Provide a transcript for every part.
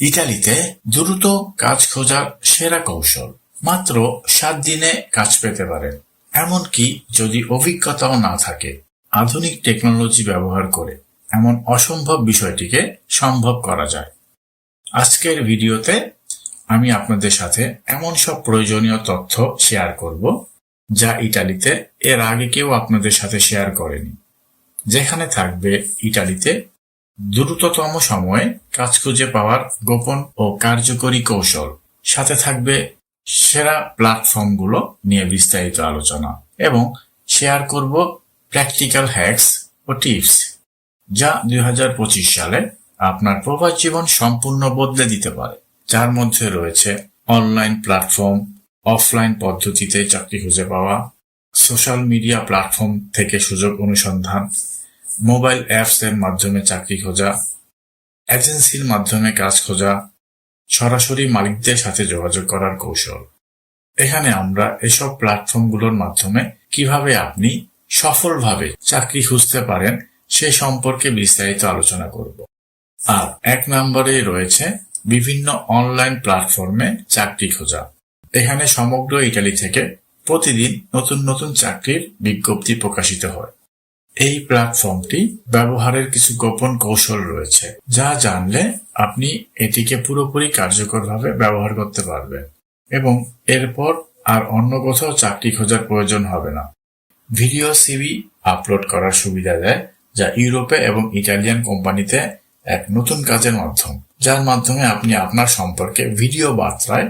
ইতালিতে দ্রুত কাজ খোঁজার সেরা কৌশল। মাত্র সাত দিনে কাজ পেতে পারেন। এমনকি যদি অভিজ্ঞতাও না থাকে, আধুনিক টেকনোলজি ব্যবহার করে এমন অসম্ভব বিষয়টিকে সম্ভব করা যায়। আজকের ভিডিওতে আমি আপনাদের সাথে এমন সব প্রয়োজনীয় তথ্য শেয়ার করব, যা ইটালিতে এর আগে কেউ আপনাদের সাথে শেয়ার করেনি। যেখানে থাকবে ইটালিতে দ্রুততম সময়ে কাজ খুঁজে পাওয়ার গোপন ও কার্যকরী কৌশল। সাথে থাকবে সেরা প্ল্যাটফর্মগুলো নিয়ে বিস্তারিত আলোচনা এবং শেয়ার করব প্র্যাকটিক্যাল হ্যাকস ও টিপস, যা দুই হাজার পঁচিশ সালে আপনার প্রবাস জীবন সম্পূর্ণ বদলে দিতে পারে। যার মধ্যে রয়েছে অনলাইন প্ল্যাটফর্ম, অফলাইন পদ্ধতিতে চাকরি খুঁজে পাওয়া, সোশ্যাল মিডিয়া প্ল্যাটফর্ম থেকে সুযোগ অনুসন্ধান মোবাইল অ্যাপস এর মাধ্যমে চাকরি খোঁজা, এজেন্সির মাধ্যমে কাজ খোঁজা, সরাসরি মালিকদের সাথে যোগাযোগ করার কৌশল। এখানে আমরা এসব প্ল্যাটফর্মগুলোর মাধ্যমে কীভাবে আপনি সফলভাবে চাকরি খুঁজতে পারেন সে সম্পর্কে বিস্তারিত আলোচনা করব। আর এক নম্বরে রয়েছে বিভিন্ন অনলাইন প্ল্যাটফর্মে চাকরি খোঁজা। এখানে সমগ্র ইটালি থেকে প্রতিদিন নতুন নতুন চাকরির বিজ্ঞপ্তি প্রকাশিত হয়। এই প্ল্যাটফর্মটি ব্যবহারের কিছু গোপন কৌশল রয়েছে, যা জানলে আপনি এটিকে পুরোপুরি কার্যকরভাবে ব্যবহার করতে পারবেন এবং এরপর আর অন্য কোথাও চাকরি খোঁজার প্রয়োজন হবে না। ভিডিও সিভি আপলোড করার সুবিধা দেয়, যা ইউরোপে এবং ইটালিয়ান কোম্পানিতে এক নতুন কাজের মাধ্যম, যার মাধ্যমে আপনি আপনার সম্পর্কে ভিডিও বার্তায়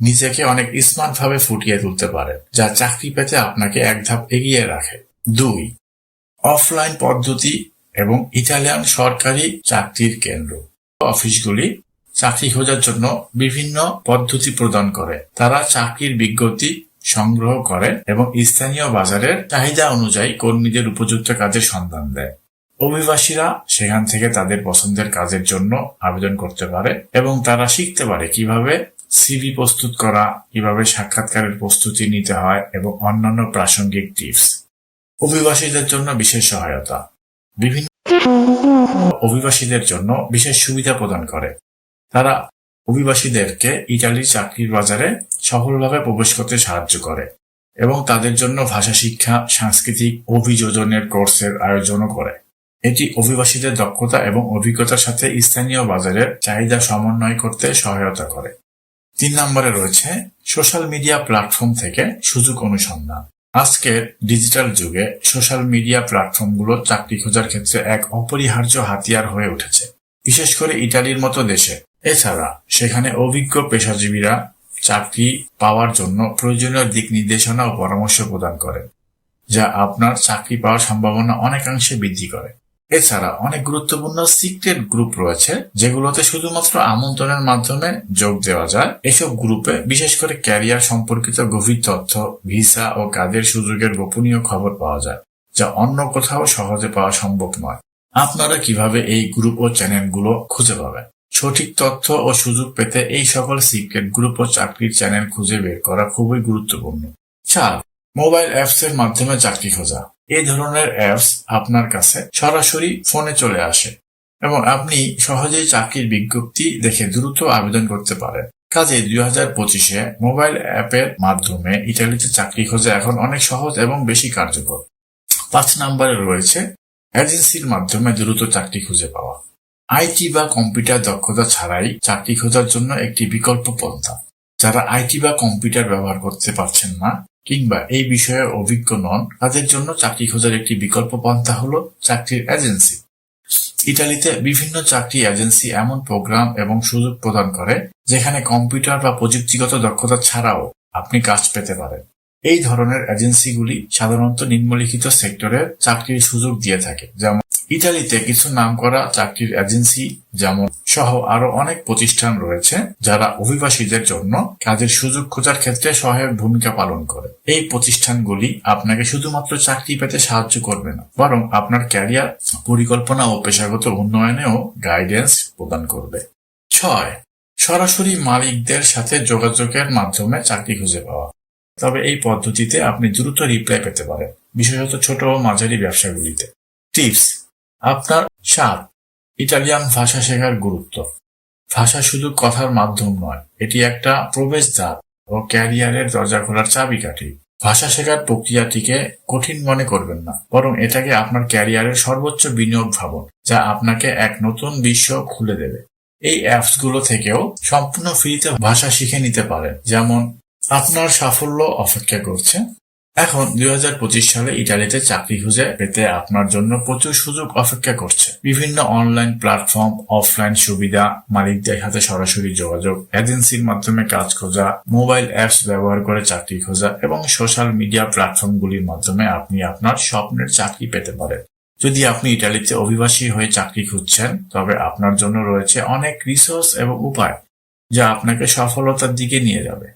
নিজেকে অনেক স্মার্ট ভাবে ফুটিয়ে তুলতে পারেন, যা চাকরি পেতে আপনাকে এক ধাপ এগিয়ে রাখে। দুই অফলাইন পদ্ধতি এবং ইটালিয়ান সরকারি চাকরির কেন্দ্র। অফিসগুলি চাকরি খোঁজার জন্য বিভিন্ন পদ্ধতি প্রদান করে। তারা চাকরির বিজ্ঞপ্তি সংগ্রহ করে এবং স্থানীয় বাজারের চাহিদা অনুযায়ী কর্মীদের উপযুক্ত কাজের সন্ধান দেয়। অভিবাসীরা সেখান থেকে তাদের পছন্দের কাজের জন্য আবেদন করতে পারে এবং তারা শিখতে পারে কীভাবে সিভি প্রস্তুত করা, কীভাবে সাক্ষাৎকারের প্রস্তুতি নিতে হয় এবং অন্যান্য প্রাসঙ্গিক টিপস। অভিবাসীদের জন্য বিশেষ সহায়তা। বিভিন্ন অভিবাসীদের জন্য বিশেষ সুবিধা প্রদান করে। তারা অভিবাসীদেরকে ইটালির চাকরির বাজারে সফলভাবে প্রবেশ করতে সাহায্য করে এবং তাদের জন্য ভাষা, শিক্ষা, সাংস্কৃতিক অভিযোজনের কোর্সের আয়োজনও করে। এটি অভিবাসীদের দক্ষতা এবং অভিজ্ঞতার সাথে স্থানীয় বাজারের চাহিদা সমন্বয় করতে সহায়তা করে। তিন নম্বরে রয়েছে সোশ্যাল মিডিয়া প্ল্যাটফর্ম থেকে সুযোগ অনুসন্ধান। আজকের ডিজিটাল যুগে সোশ্যাল মিডিয়া প্ল্যাটফর্মগুলো চাকরি খোঁজার ক্ষেত্রে এক অপরিহার্য হাতিয়ার হয়ে উঠেছে, বিশেষ করে ইটালির মতো দেশে। এছাড়া সেখানে অভিজ্ঞ পেশাজীবীরা চাকরি পাওয়ার জন্য প্রয়োজনীয় দিক নির্দেশনা ও পরামর্শ প্রদান করে যা আপনার চাকরি পাওয়ার সম্ভাবনা অনেকাংশে বৃদ্ধি করে। এছাড়া অনেক গুরুত্বপূর্ণ সিক্রেট গ্রুপ রয়েছে, যেগুলোতে শুধুমাত্র আমন্ত্রণের মাধ্যমে যোগ দেওয়া যায়। এসব গ্রুপে বিশেষ করে ক্যারিয়ার সম্পর্কিত গভীর তথ্য ভিসা ও কাজের সুযোগের গোপনীয় খবর পাওয়া যায়, যা অন্য কোথাও সহজে পাওয়া সম্ভব নয়। আপনারা কীভাবে এই গ্রুপ ও চ্যানেলগুলো খুঁজে পাবেন? সঠিক তথ্য ও সুযোগ পেতে এই সকল সিক্রেট গ্রুপ ও চাকরির চ্যানেল খুঁজে বের করা খুবই গুরুত্বপূর্ণ। চার মোবাইল অ্যাপস এর মাধ্যমে চাকরি খোঁজা। এই ধরনের অ্যাপস আপনার কাছে সরাসরি ফোনে চলে আসে এবং আপনি সহজেই চাকরির বিজ্ঞপ্তি দেখে দ্রুত আবেদন করতে পারেন। কাজে দুই হাজার পঁচিশে মোবাইল অ্যাপের মাধ্যমে ইটালিতে চাকরি খোঁজা এখন অনেক সহজ এবং বেশি কার্যকর। পাঁচ নম্বরে রয়েছে এজেন্সির মাধ্যমে দ্রুত চাকরি খুঁজে পাওয়া। আইটি বা কম্পিউটার দক্ষতা ছাড়াই চাকরি খোঁজার জন্য একটি বিকল্প পন্থা। যারা আইটি বা কম্পিউটার ব্যবহার করতে পারছেন না কিংবা এই বিষয়ে অভিজ্ঞ নন, তাদের জন্য চাকরি খোঁজার একটি বিকল্প পন্থা হল চাকরির এজেন্সি। ইটালিতে বিভিন্ন চাকরি এজেন্সি এমন প্রোগ্রাম এবং সুযোগ প্রদান করে, যেখানে কম্পিউটার বা প্রযুক্তিগত দক্ষতা ছাড়াও আপনি কাজ পেতে পারেন। এই ধরনের এজেন্সিগুলি সাধারণত নিম্নলিখিত সেক্টরের চাকরির সুযোগ দিয়ে থাকে। যেমন ইতালিতে কিছু নামকরা চাকরির এজেন্সি যেমন সহ আরও অনেক প্রতিষ্ঠান রয়েছে যারা অভিবাসীদের জন্য কাজের সুযোগ খোঁজার ক্ষেত্রে সহায়ক ভূমিকা পালন করে। এই প্রতিষ্ঠানগুলি আপনাকে শুধুমাত্র চাকরি পেতে সাহায্য করবে না, বরং আপনার ক্যারিয়ার, পরিকল্পনা ও পেশাগত উন্নয়নেও গাইডেন্স প্রদান করবে। ছয়, সরাসরি মালিকদের সাথে যোগাযোগের মাধ্যমে চাকরি খুঁজে পাওয়া। তবে এই পদ্ধতিতে আপনি দ্রুত রিপ্লাই পেতে পারেন, বিশেষত ছোট ও মাঝারি ব্যবসাগুলিতে। টিপস আপনার সাত ইটালিয়ান ভাষা শেখার গুরুত্ব। ভাষা শুধু কথার মাধ্যম নয়, এটি একটা প্রবেশদ্বার ও ক্যারিয়ারের দরজা খোলার চাবিকাঠি। ভাষা শেখার প্রক্রিয়াটিকে কঠিন মনে করবেন না, বরং এটাকে আপনার ক্যারিয়ারের সর্বোচ্চ বিনিয়োগ ভাবুন, যা আপনাকে এক নতুন বিশ্ব খুলে দেবে। এই অ্যাপসগুলো থেকেও সম্পূর্ণ ফ্রিতে ভাষা শিখে নিতে পারেন, যেমন আপনার সাফল্য অপেক্ষা করছে। এখন দুই হাজার পঁচিশ সালে ইটালিতে চাকরি খুঁজে পেতে আপনার জন্য প্রচুর সুযোগ অপেক্ষা করছে। বিভিন্ন অনলাইন প্ল্যাটফর্ম, অফলাইন সুবিধা, মালিকদের সাথে সরাসরি যোগাযোগ, এজেন্সির মাধ্যমে কাজ খোঁজা, মোবাইল অ্যাপস ব্যবহার করে চাকরি খোঁজা এবং সোশ্যাল মিডিয়া প্ল্যাটফর্মগুলির মাধ্যমে আপনি আপনার স্বপ্নের চাকরি পেতে পারেন। যদি আপনি ইটালিতে অভিবাসী হয়ে চাকরি খুঁজছেন, তবে আপনার জন্য রয়েছে অনেক রিসোর্স এবং উপায় যা আপনাকে সফলতার দিকে নিয়ে যাবে।